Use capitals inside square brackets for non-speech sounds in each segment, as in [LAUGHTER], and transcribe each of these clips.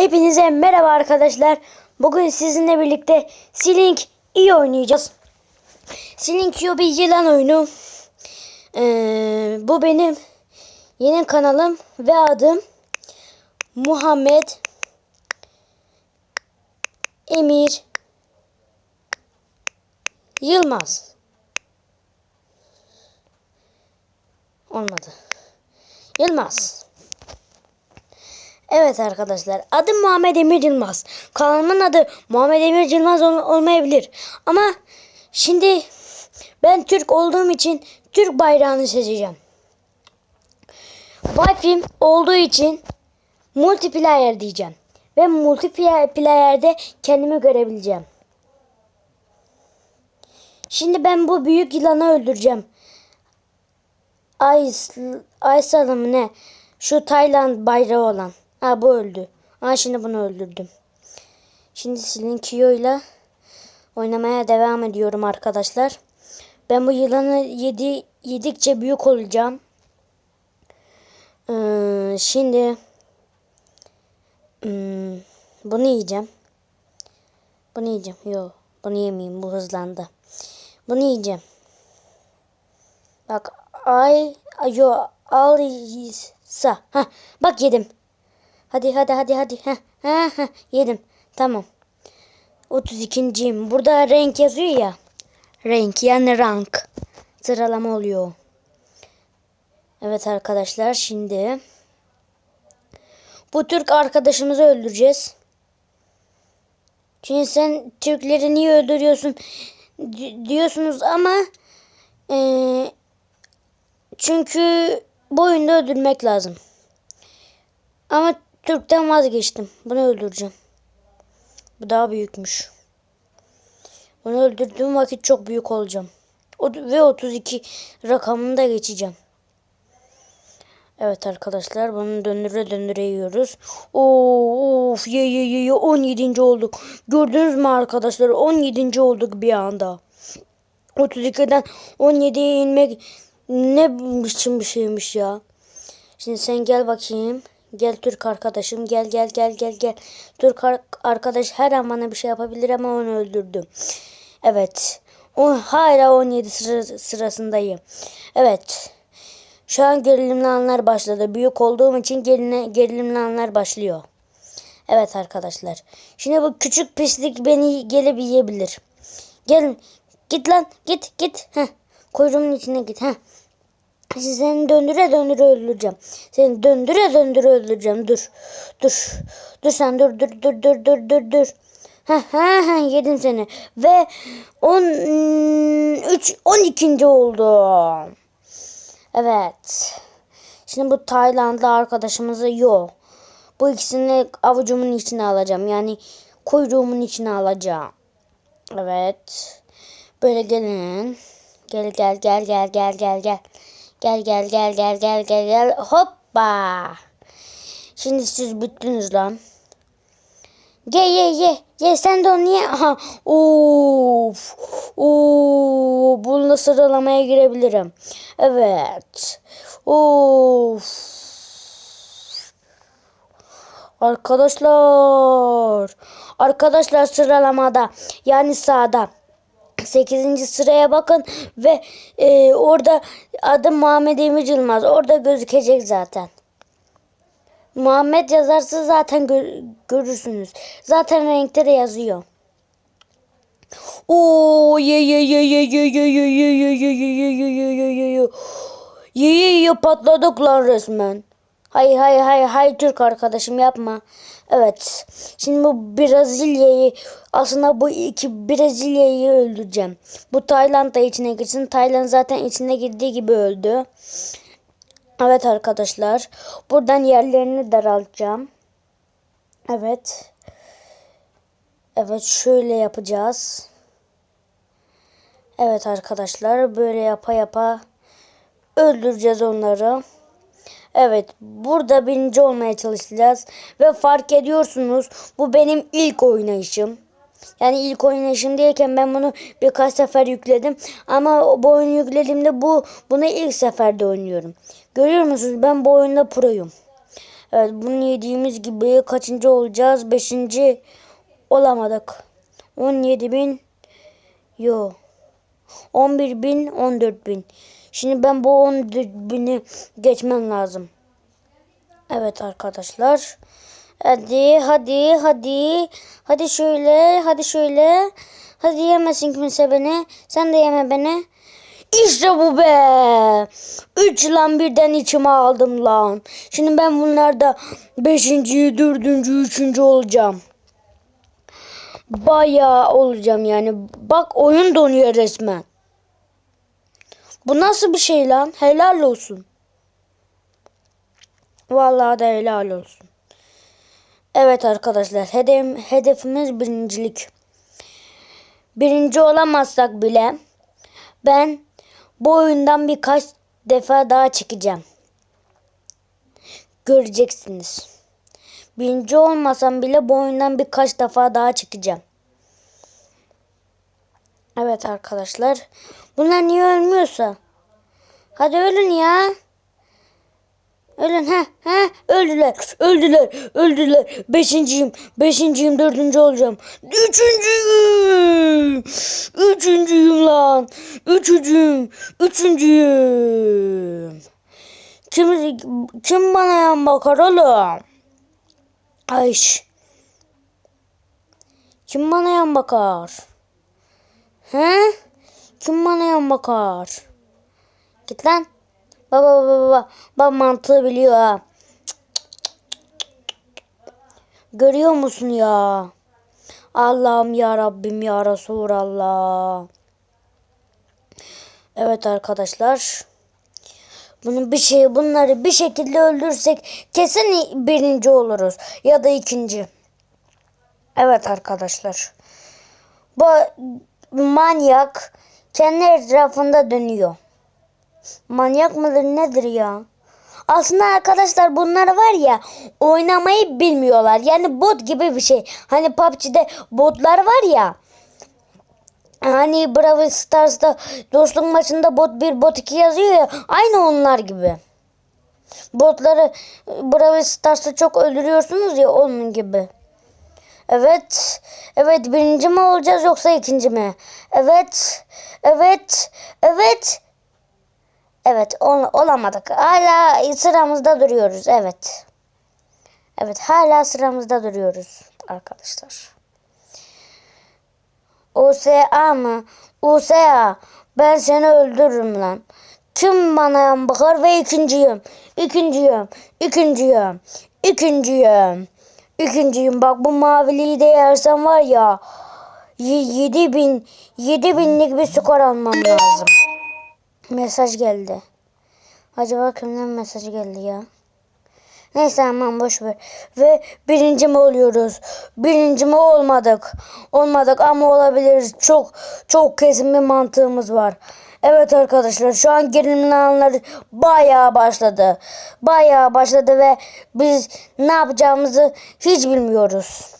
Hepinize merhaba arkadaşlar. Bugün sizinle birlikte Slink iyi oynayacağız. Slink iyi bir yılan oyunu. Ee, bu benim yeni kanalım ve adım Muhammed Emir Yılmaz. Olmadı. Yılmaz. Evet arkadaşlar adım Muhammed Emir Yılmaz. Kanalımın adı Muhammed Emir Yılmaz ol- olmayabilir. Ama şimdi ben Türk olduğum için Türk bayrağını seçeceğim. Wi-Fi olduğu için multiplayer diyeceğim. Ve multiplayer'de kendimi görebileceğim. Şimdi ben bu büyük yılanı öldüreceğim. Ay, ay mı ne? Şu Tayland bayrağı olan. Ha bu öldü. Ha şimdi bunu öldürdüm. Şimdi Slinkiyo ile oynamaya devam ediyorum arkadaşlar. Ben bu yılanı yedi, yedikçe büyük olacağım. Ee, şimdi hmm, bunu yiyeceğim. Bunu yiyeceğim. Yok bunu yemeyeyim bu hızlandı. Bunu yiyeceğim. Bak ay yo alisa. Ha bak yedim. Hadi hadi hadi hadi. Ha ha ha yedim. Tamam. 32.yim. Burada renk yazıyor ya. Renk yani rank. Sıralama oluyor. Evet arkadaşlar şimdi bu Türk arkadaşımızı öldüreceğiz. Şimdi sen Türkleri niye öldürüyorsun di- diyorsunuz ama eee çünkü bu oyunda öldürmek lazım. Ama Türk'ten vazgeçtim. Bunu öldüreceğim. Bu daha büyükmüş. Bunu öldürdüğüm vakit çok büyük olacağım. Ve 32 rakamını da geçeceğim. Evet arkadaşlar bunu döndüre döndüre yiyoruz. Oo, of ye ye ye 17. olduk. Gördünüz mü arkadaşlar 17. olduk bir anda. 32'den 17'ye inmek ne biçim bir şeymiş ya. Şimdi sen gel bakayım. Gel Türk arkadaşım gel gel gel gel gel. Türk ar- arkadaş her an bana bir şey yapabilir ama onu öldürdüm. Evet. O hala 17 sıra, sırasındayım. Evet. Şu an gerilimli anlar başladı. Büyük olduğum için gerilimli, gerilimli anlar başlıyor. Evet arkadaşlar. Şimdi bu küçük pislik beni gelip yiyebilir. Gelin. Git lan. Git git. Heh. Kuyruğumun içine git. Heh. Seni döndüre döndüre öldüreceğim. Seni döndüre döndüre öldüreceğim. Dur. Dur. Dur sen dur dur dur dur dur dur dur. Ha ha ha yedim seni. Ve 13 12. oldum. Evet. Şimdi bu Taylandlı arkadaşımızı yok. Bu ikisini avucumun içine alacağım. Yani kuyruğumun içine alacağım. Evet. Böyle gelin. Gel gel gel gel gel gel gel. Gel gel gel gel gel gel gel. Hoppa. Şimdi siz bittiniz lan. Ye ye ye. Ye sen de onu ye. Aha. Of. Oo, bununla sıralamaya girebilirim. Evet. Of. Arkadaşlar. Arkadaşlar sıralamada yani sağda. 8. sıraya bakın ve e, orada adım Muhammed Emir Yılmaz. Orada gözükecek zaten. Muhammed yazarsa zaten gö- görürsünüz. Zaten renkte de yazıyor. Oo ye ye ye ye ye ye ye ye ye ye ye ye ye ye ye ye ye patladık lan resmen. Hayır hayır hayır hayır Türk arkadaşım yapma. Evet. Şimdi bu Brezilya'yı aslında bu iki Brezilya'yı öldüreceğim. Bu Tayland da içine girsin. Tayland zaten içine girdiği gibi öldü. Evet arkadaşlar. Buradan yerlerini daraltacağım. Evet. Evet şöyle yapacağız. Evet arkadaşlar böyle yapa yapa öldüreceğiz onları. Evet burada birinci olmaya çalışacağız. Ve fark ediyorsunuz bu benim ilk oynayışım. Yani ilk oynayışım değilken ben bunu birkaç sefer yükledim. Ama bu oyunu yüklediğimde bu bunu ilk seferde oynuyorum. Görüyor musunuz ben bu oyunda proyum. Evet bunu yediğimiz gibi kaçıncı olacağız? Beşinci olamadık. 17 bin. Yo. 11 bin, 14 bin. Şimdi ben bu 14 bini geçmem lazım. Evet arkadaşlar. Hadi hadi hadi. Hadi şöyle hadi şöyle. Hadi yemesin kimse beni. Sen de yeme beni. İşte bu be. Üç lan birden içime aldım lan. Şimdi ben bunlarda beşinci, dördüncü, üçüncü olacağım. Bayağı olacağım yani. Bak oyun donuyor resmen. Bu nasıl bir şey lan? Helal olsun. Vallahi de helal olsun. Evet arkadaşlar hedef, hedefimiz birincilik. Birinci olamazsak bile ben bu oyundan birkaç defa daha çıkacağım. Göreceksiniz. Birinci olmasam bile bu oyundan birkaç defa daha çıkacağım. Evet arkadaşlar. Bunlar niye ölmüyorsa? Hadi ölün ya. Ölün ha ha öldüler öldüler öldüler. Beşinciyim beşinciyim dördüncü olacağım. Üçüncüyüm üçüncüyüm lan. Üçüncüyüm üçüncüyüm. Kim kim bana yan bakar oğlum? Ayş kim bana yan bakar? He kim bana yan bakar git lan Baba baba baba. Baba mantığı biliyor ha. Görüyor musun ya? Allah'ım ya Rabbim ya Resulallah. Evet arkadaşlar. Bunu bir şey bunları bir şekilde öldürsek kesin birinci oluruz ya da ikinci. Evet arkadaşlar. Bu manyak kendi etrafında dönüyor. Manyak mıdır nedir ya? Aslında arkadaşlar bunlar var ya oynamayı bilmiyorlar. Yani bot gibi bir şey. Hani PUBG'de botlar var ya. Hani Brawl Stars'ta dostluk maçında bot 1 bot 2 yazıyor ya. Aynı onlar gibi. Botları Brawl Stars'ta çok öldürüyorsunuz ya onun gibi. Evet. Evet birinci mi olacağız yoksa ikinci mi? Evet. Evet. Evet. Evet ol, olamadık. Hala sıramızda duruyoruz. Evet. Evet hala sıramızda duruyoruz arkadaşlar. USA mı? USA. Ben seni öldürürüm lan. Kim bana bakar ve ikinciyim. İkinciyim. İkinciyim. İkinciyim. İkinciyim. Bak bu maviliği de yersem var ya. 7 bin, 7 binlik bir skor almam lazım. Mesaj geldi. Acaba kimden mesaj geldi ya? Neyse aman boş ver. Ve birinci mi oluyoruz? Birinci mi olmadık? Olmadık ama olabiliriz. Çok çok kesin bir mantığımız var. Evet arkadaşlar şu an gerilimli anlar bayağı başladı. Bayağı başladı ve biz ne yapacağımızı hiç bilmiyoruz.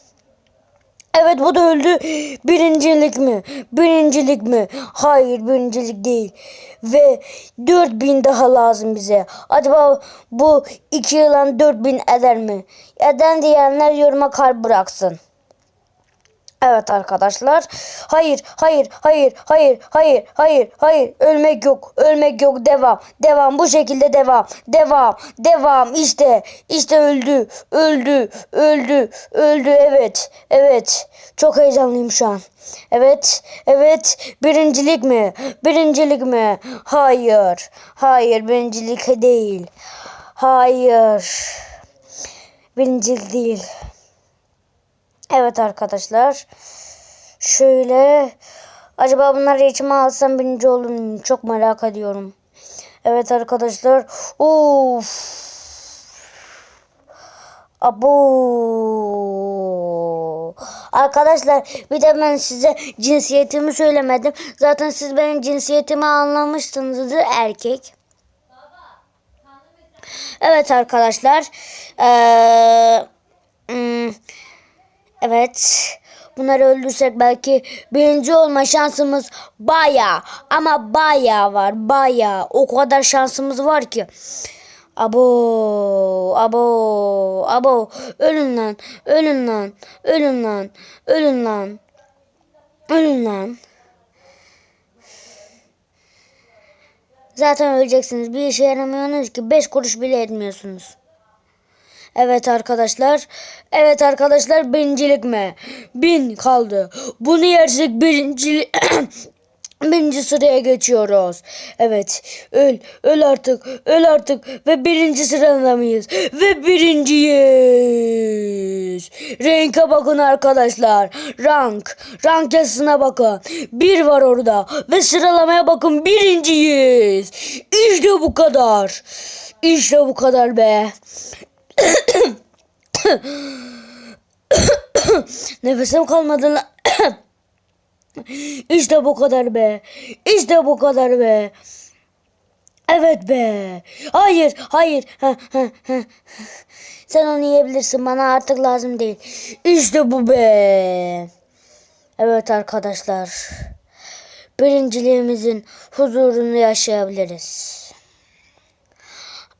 Evet bu da öldü. Birincilik mi? Birincilik mi? Hayır birincilik değil. Ve 4000 daha lazım bize. Acaba bu iki yılan 4000 eder mi? Eden diyenler yoruma kalp bıraksın. Evet arkadaşlar. Hayır, hayır, hayır, hayır, hayır, hayır, hayır. Ölmek yok, ölmek yok. Devam, devam. Bu şekilde devam, devam, devam. İşte, işte öldü, öldü, öldü, öldü. Evet, evet. Çok heyecanlıyım şu an. Evet, evet. Birincilik mi? Birincilik mi? Hayır, hayır. Birincilik değil. Hayır. Birincilik değil. Evet arkadaşlar. Şöyle. Acaba bunları içime alsam birinci olur muyum? Çok merak ediyorum. Evet arkadaşlar. Of. Abo. Arkadaşlar bir de ben size cinsiyetimi söylemedim. Zaten siz benim cinsiyetimi anlamışsınızdır erkek. Evet arkadaşlar. Ee, hmm, Evet. Bunları öldürsek belki birinci olma şansımız baya ama baya var baya. O kadar şansımız var ki. Abo, abo, abo. Ölün lan, ölün lan, ölün lan, ölün lan. Ölün lan. Zaten öleceksiniz. Bir işe yaramıyorsunuz ki. Beş kuruş bile etmiyorsunuz. Evet arkadaşlar. Evet arkadaşlar birincilik mi? Bin kaldı. Bunu yersek birinci [CLEARS THROAT] birinci sıraya geçiyoruz. Evet. Öl. Öl artık. Öl artık. Ve birinci sırada mıyız? Ve birinciyiz. Renke bakın arkadaşlar. Rank. Rank yazısına bakın. Bir var orada. Ve sıralamaya bakın. Birinciyiz. İşte bu kadar. İşte bu kadar be. [COUGHS] Nefesim kalmadı lan. [COUGHS] işte bu kadar be. İşte bu kadar be. Evet be. Hayır, hayır. Sen onu yiyebilirsin. Bana artık lazım değil. İşte bu be. Evet arkadaşlar. Birinciliğimizin huzurunu yaşayabiliriz.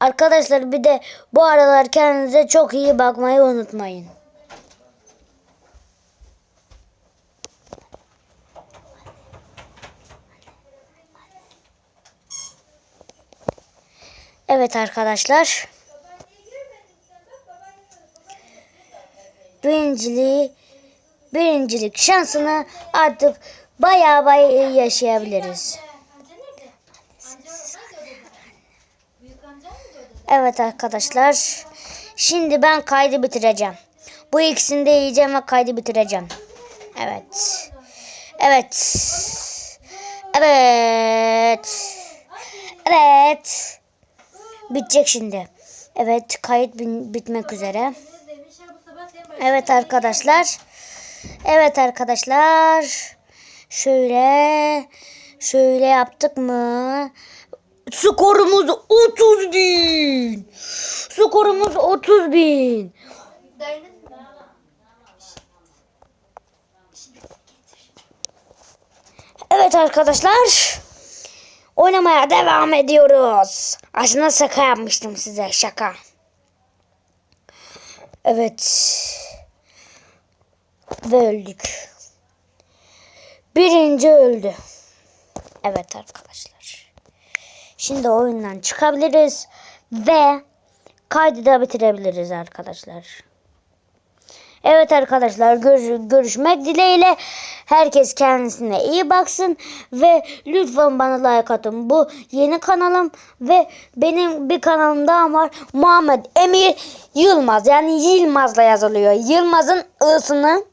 Arkadaşlar bir de bu aralar kendinize çok iyi bakmayı unutmayın. Evet arkadaşlar. Birinciliği, birincilik şansını artık bayağı bayağı yaşayabiliriz. Evet arkadaşlar. Şimdi ben kaydı bitireceğim. Bu ikisini de yiyeceğim ve kaydı bitireceğim. Evet. Evet. Evet. Evet. Bitecek şimdi. Evet kayıt bitmek üzere. Evet arkadaşlar. Evet arkadaşlar. Şöyle. Şöyle yaptık mı? Skorumuz 30 bin. Skorumuz 30 bin. Evet arkadaşlar. Oynamaya devam ediyoruz. Aslında şaka yapmıştım size şaka. Evet. Ve öldük. Birinci öldü. Evet arkadaşlar. Şimdi oyundan çıkabiliriz ve kaydı da bitirebiliriz arkadaşlar. Evet arkadaşlar görüş- görüşmek dileğiyle. Herkes kendisine iyi baksın ve lütfen bana like atın. Bu yeni kanalım ve benim bir kanalım daha var. Muhammed Emir Yılmaz yani Yılmaz'la yazılıyor. Yılmaz'ın ı'sını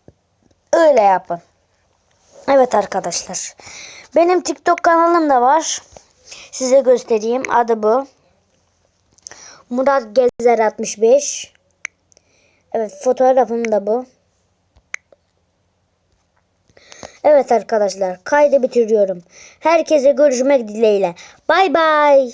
öyle yapın. Evet arkadaşlar. Benim TikTok kanalım da var. Size göstereyim. Adı bu. Murat Gezer 65. Evet fotoğrafım da bu. Evet arkadaşlar kaydı bitiriyorum. Herkese görüşmek dileğiyle. Bay bay.